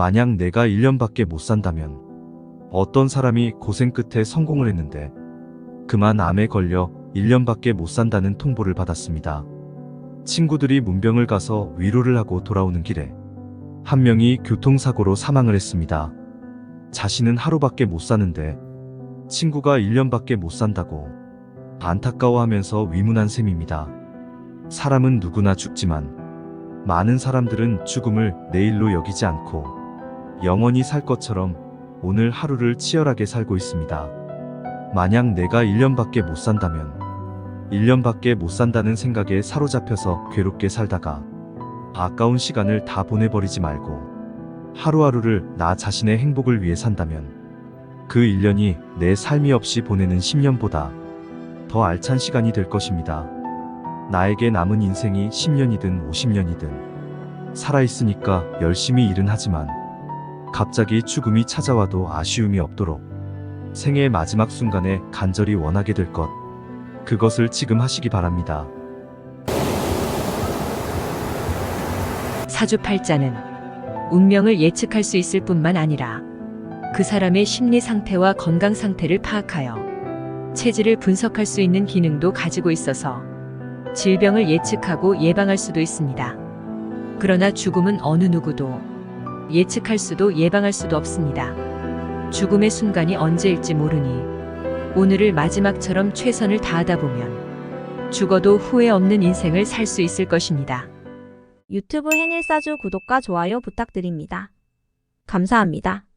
만약 내가 1년밖에 못 산다면 어떤 사람이 고생 끝에 성공을 했는데 그만 암에 걸려 1년밖에 못 산다는 통보를 받았습니다. 친구들이 문병을 가서 위로를 하고 돌아오는 길에 한 명이 교통사고로 사망을 했습니다. 자신은 하루밖에 못 사는데 친구가 1년밖에 못 산다고 안타까워하면서 위문한 셈입니다. 사람은 누구나 죽지만 많은 사람들은 죽음을 내일로 여기지 않고 영원히 살 것처럼 오늘 하루를 치열하게 살고 있습니다. 만약 내가 1년밖에 못 산다면 1년밖에 못 산다는 생각에 사로잡혀서 괴롭게 살다가 아까운 시간을 다 보내버리지 말고 하루하루를 나 자신의 행복을 위해 산다면 그 1년이 내 삶이 없이 보내는 10년보다 더 알찬 시간이 될 것입니다. 나에게 남은 인생이 10년이든 50년이든 살아있으니까 열심히 일은 하지만 갑자기 죽음이 찾아와도 아쉬움이 없도록 생의 마지막 순간에 간절히 원하게 될 것, 그것을 지금 하시기 바랍니다. 사주팔자는 운명을 예측할 수 있을 뿐만 아니라 그 사람의 심리 상태와 건강 상태를 파악하여 체질을 분석할 수 있는 기능도 가지고 있어서 질병을 예측하고 예방할 수도 있습니다. 그러나 죽음은 어느 누구도 예측할 수도 예방할 수도 없습니다. 죽음의 순간이 언제일지 모르니 오늘을 마지막처럼 최선을 다하다 보면 죽어도 후회 없는 인생을 살 수 있을 것입니다. 유튜브 해닐사주 구독과 좋아요 부탁드립니다. 감사합니다.